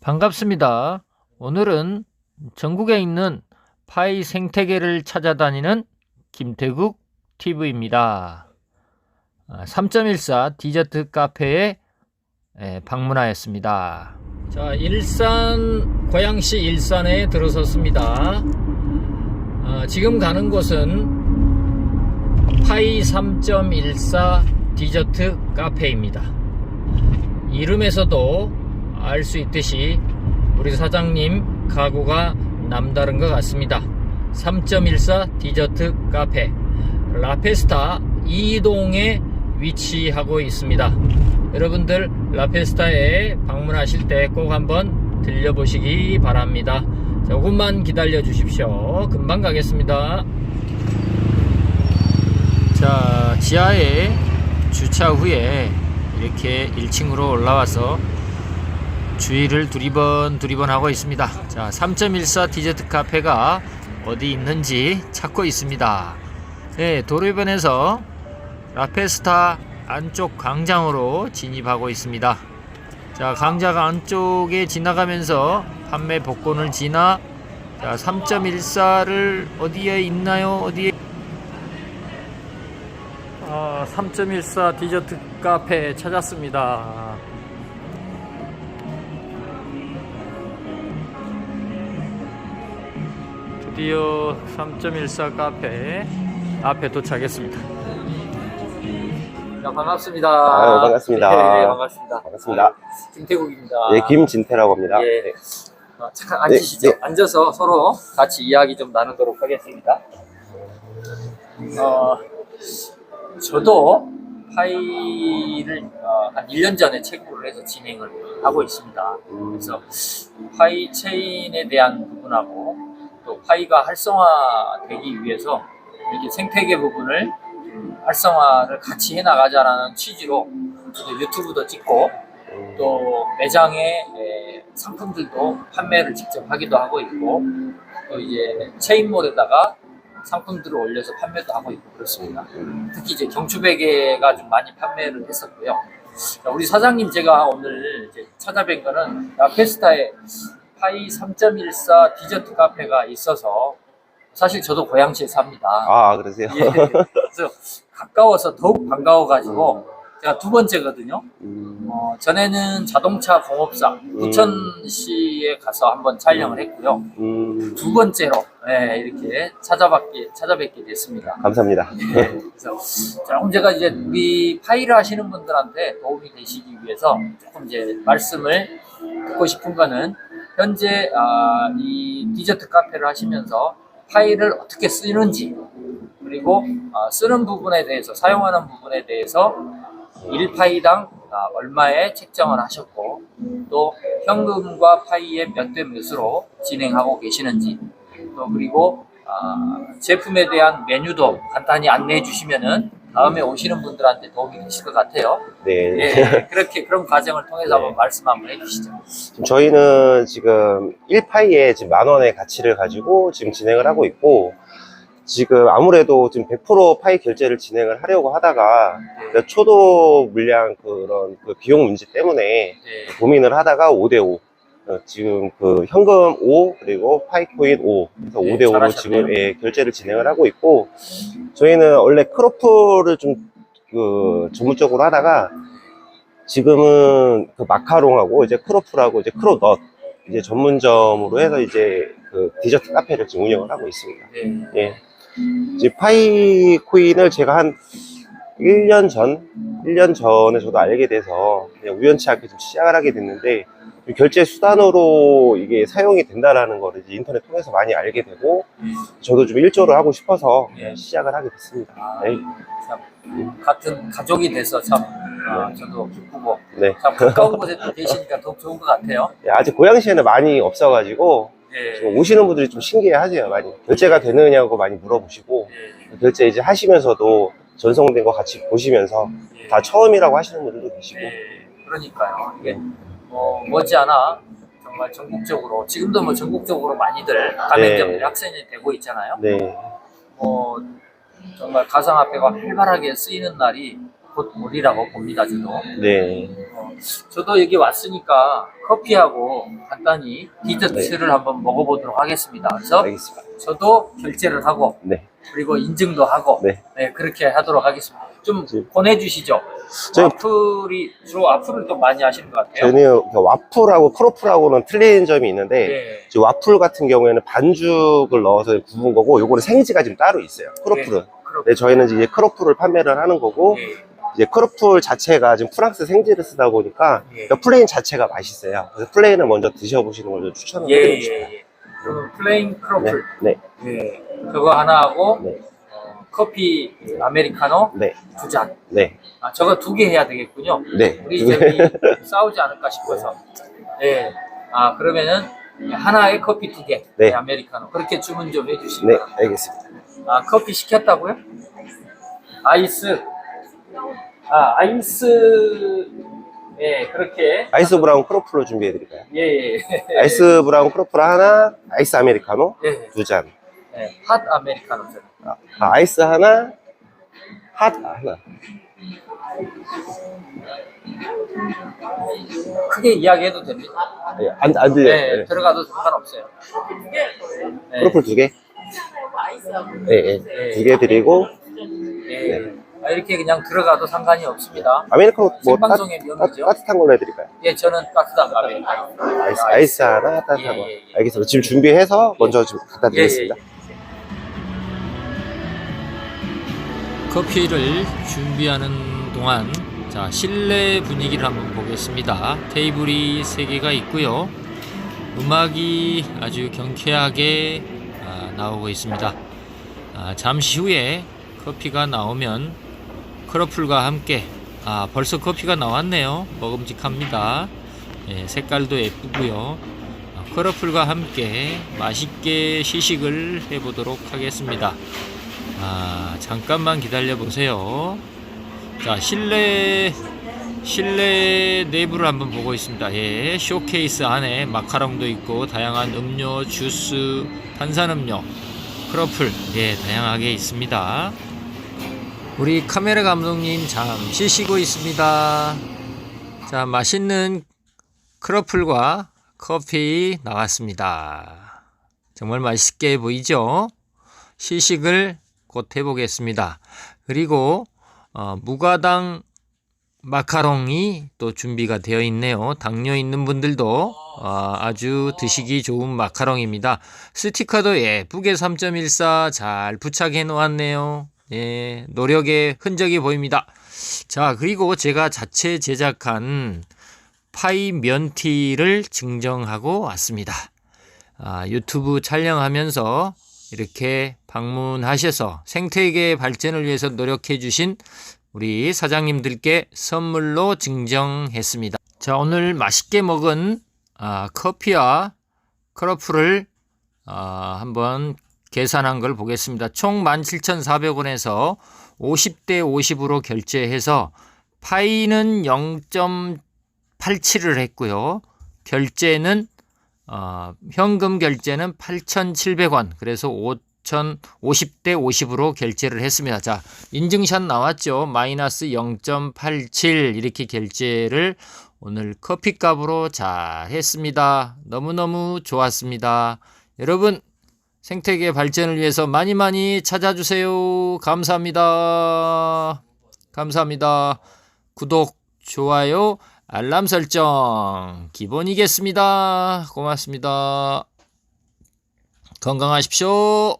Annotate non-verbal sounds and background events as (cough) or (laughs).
반갑습니다. 오늘은 전국에 있는 파이 생태계를 찾아다니는 김태국 TV입니다. 3.14 디저트 카페에 에, 방문하였습니다. 자, 일산 고양시 일산에 들어섰습니다. 어, 지금 가는 곳은 파이 3.14 디저트 카페입니다. 이름에서도 알 수 있듯이 우리 사장님 가구가 남다른 것 같습니다. 3.14 디저트 카페 라페스타 2동에 위치하고 있습니다. 여러분들 라페스타에 방문하실 때 꼭 한번 들려보시기 바랍니다. 조금만 기다려 주십시오. 금방 가겠습니다. 자, 지하에 주차 후에 이렇게 1층으로 올라와서 주의를 두리번 두리번 하고 있습니다. 자, 3.14 디저트 카페가 어디 있는지 찾고 있습니다. 네, 도로변에서 라페스타 안쪽 광장으로 진입하고 있습니다. 자, 광장 안쪽에 지나가면서 판매 복권을 지나 자, 3.14를 어디에 있나요? 어디에 아, 3.14 디저트 카페 찾았습니다. 드디어 3.14 카페 앞에 도착했습니다. 야, 반갑습니다. 아유, 반갑습니다. 네, 반갑습니다. 반갑습니다. 아, 김태국입니다. 예, 김진태라고 합니다. 예. 네. 어, 잠깐 앉으시죠. 네, 네. 앉아서 서로 같이 이야기 좀 나누도록 하겠습니다. 어, 저도 파이를 어, 한 1년 전에 채굴을 해서 진행을 하고 있습니다. 음, 그래서 파이 체인에 대한 부분하고 또 파이가 활성화되기 위해서 이렇게 생태계 부분을 음, 활성화를 같이 해 나가자라는 취지로 유튜브도 찍고 음, 또 매장에 에, 상품들도 판매를 직접 하기도 하고 있고 또 이제 체인몰에다가 상품들을 올려서 판매도 하고 있고 그렇습니다. 특히 이제 경추베개가 좀 많이 판매를 했었고요. 자, 우리 사장님 제가 오늘 이제 찾아뵌 거는 라페스타에 파이 3.14 디저트 카페가 있어서 사실 저도 고양시에 삽니다. 아, 그러세요? 예, 그래서 가까워서 더욱 반가워가지고 제가 두 번째거든요. 음, 어, 전에는 자동차 공업사 부천시에 가서 한번 촬영을 했고요. 음, 두 번째로 예, 이렇게 찾아뵙게 찾아뵙게 됐습니다. 감사합니다. 예, 그래서 조금 제가 이제 우리 파이를 하시는 분들한테 도움이 되시기 위해서 조금 이제 말씀을 듣고 싶은 거는 현재 아, 이 디저트 카페를 하시면서 파이를 어떻게 쓰는지 그리고 아, 쓰는 부분에 대해서 사용하는 부분에 대해서 1파이당 아, 얼마에 책정을 하셨고 또 현금과 파이의 몇 대 몇으로 진행하고 계시는지 또 그리고 아, 제품에 대한 메뉴도 간단히 안내해 주시면은 다음에 오시는 분들한테 도움이 되실 것 같아요. 네. 예, (laughs) 그렇게 그런 과정을 통해서 한번 네. 말씀 한번 해주시죠. 지금 저희는 지금 1파이에 지금 만 원의 가치를 가지고 지금 진행을 하고 있고, 지금 아무래도 지금 100% 파이 결제를 진행을 하려고 하다가, 네, 초도 물량 그런 그 비용 문제 때문에 네, 고민을 하다가 5대5. 지금 그 현금 5 그리고 파이코인 5 그래서 네, 5대 5로 잘하셨네요. 지금 예, 결제를 진행을 하고 있고 저희는 원래 크로플을 좀 그 전문적으로 하다가 지금은 그 마카롱하고 이제 크로플하고 이제 크로넛 이제 전문점으로 해서 이제 그 디저트 카페를 지금 운영을 하고 있습니다. 네. 예. 이제 파이 코인을 제가 한 1년 전, 1년 전에 저도 알게 돼서 그냥 우연치 않게 좀 시작을 하게 됐는데 결제 수단으로 이게 사용이 된다라는 거를 이제 인터넷 통해서 많이 알게 되고 저도 좀 일조를 하고 싶어서 예. 시작을 하게 됐습니다. 아, 네. 참 같은 가족이 돼서 참 아, 저도 기쁘고 네. 참 가까운 곳에 또 계시니까 더 좋은 것 같아요. 예, 아직 고양시에는 많이 없어가지고 지금 예, 오시는 분들이 좀 신기해 하세요. 많이. 결제가 되느냐고 많이 물어보시고 예, 결제 이제 하시면서도 전송된 거 같이 보시면서 예. 다 처음이라고 하시는 분들도 계시고 네, 그러니까요. 이게 뭐 머지않아 정말 전국적으로 지금도 뭐 전국적으로 많이들 가맹점들이 네. 확산이 되고 있잖아요. 네. 뭐 정말 가상화폐가 활발하게 쓰이는 날이 곧 오리라고 봅니다. 저도 네. 어, 저도 여기 왔으니까 커피하고 간단히 디저트를 한번 먹어보도록 하겠습니다. 그래서 알겠습니다. 저도 결제를 하고 네. 그리고 인증도 하고 네. 네, 그렇게 하도록 하겠습니다. 좀 보내주시죠. 저희- 와플이 주로 와플을 좀 많이 하시는 것 같아요. 저는 그 와플하고 크로플하고는 틀린 점이 있는데 네. 지금 와플 같은 경우에는 반죽을 넣어서 구운 거고 요거는 생지가 지금 따로 있어요. 크로플은. 그렇- 네, 저희는 이제 크로플을 판매를 하는 거고 예, 이제 크로플 자체가 지금 프랑스 생지를 쓰다 보니까 예. 그러니까 플레인 자체가 맛있어요. 그래서 플레인을 먼저 드셔보시는 걸 추천을 예, 예, 싶어요. 예. 그럼 플레인 크로플. 네, 예. 그거 하나 하고 네, 어, 커피 아메리카노 네, 두 잔. 네, 아, 저거 두 개 해야 되겠군요. 네. 우리 저기 싸우지 않을까 싶어서. 예. 아, 그러면은 하나에 커피 두 개. 네. 아메리카노. 그렇게 주문 좀 해주시기 네. 알겠습니다. 아, 커피 시켰다고요? 아이스. 아, 아이스. 예, 그렇게. 아이스 브라운 크로플로 준비해 드릴까요? 예, 예. 아이스 브라운 크로플 하나, 아이스 아메리카노 예. 두 잔. 예. 핫 아메리카노. 죠 아, 아이스 하나, 핫 하나. 크게 이야기해도 됩니다. 예, 안, 안 들려요. 네, 네. 들어가도 상관없어요. 네. 크로플 두 개? 예, 예. 네. 두개 드리고, 예. 아, 이렇게 그냥 들어가도 상관이 없습니다. 아메리카노 뭐 따, 생방송의 따, 명이죠. 따뜻한 걸로 해드릴까요? 예, 저는 따뜻한 아메리카노. 아이스, 아이스 하나, 따뜻한 예, 거. 예, 예. 알겠습니다. 지금 준비해서 먼저 지금 갖다 예, 드리겠습니다. 커피를 준비하는 동안 자 실내 분위기를 한번 보겠습니다. 테이블이 세 개가 있고요. 음악이 아주 경쾌하게 아, 나오고 있습니다. 아, 잠시 후에 커피가 나오면 크로플과 함께 아 벌써 커피가 나왔네요. 먹음직합니다. 예, 색깔도 예쁘고요. 아, 크로플과 함께 맛있게 시식을 해보도록 하겠습니다. 아, 잠깐만 기다려 보세요. 자, 실내 실내 내부를 한번 보고 있습니다. 예, 쇼케이스 안에 마카롱도 있고 다양한 음료, 주스, 탄산음료, 크로플, 예, 다양하게 있습니다. 우리 카메라 감독님 잠시 쉬고 있습니다. 자, 맛있는 크로플과 커피 나왔습니다. 정말 맛있게 보이죠? 시식을 곧 해보겠습니다. 그리고 어, 무가당 마카롱이 또 준비가 되어 있네요. 당뇨 있는 분들도 어, 아주 드시기 좋은 마카롱입니다. 스티커도 예쁘게 3.14 잘 부착해 놓았네요. 예, 노력의 흔적이 보입니다. 자, 그리고 제가 자체 제작한 파이 면티를 증정하고 왔습니다. 아, 유튜브 촬영하면서 이렇게 방문하셔서 생태계 발전을 위해서 노력해 주신 우리 사장님들께 선물로 증정했습니다. 자, 오늘 맛있게 먹은 아, 커피와 크로플을 아, 한번 계산한 걸 보겠습니다. 총 17,400원에서 50대 50으로 결제해서 파이는 0.87을 했고요. 결제는 어, 현금 결제는 8,700원. 그래서 5,000, 50대 50으로 결제를 했습니다. 자, 인증샷 나왔죠? 마이너스 0.87 이렇게 결제를 오늘 커피값으로 잘 했습니다. 너무너무 좋았습니다. 여러분, 생태계 발전을 위해서 많이 많이 찾아주세요. 감사합니다. 감사합니다. 구독, 좋아요, 알람 설정 기본이겠습니다. 고맙습니다. 건강하십시오.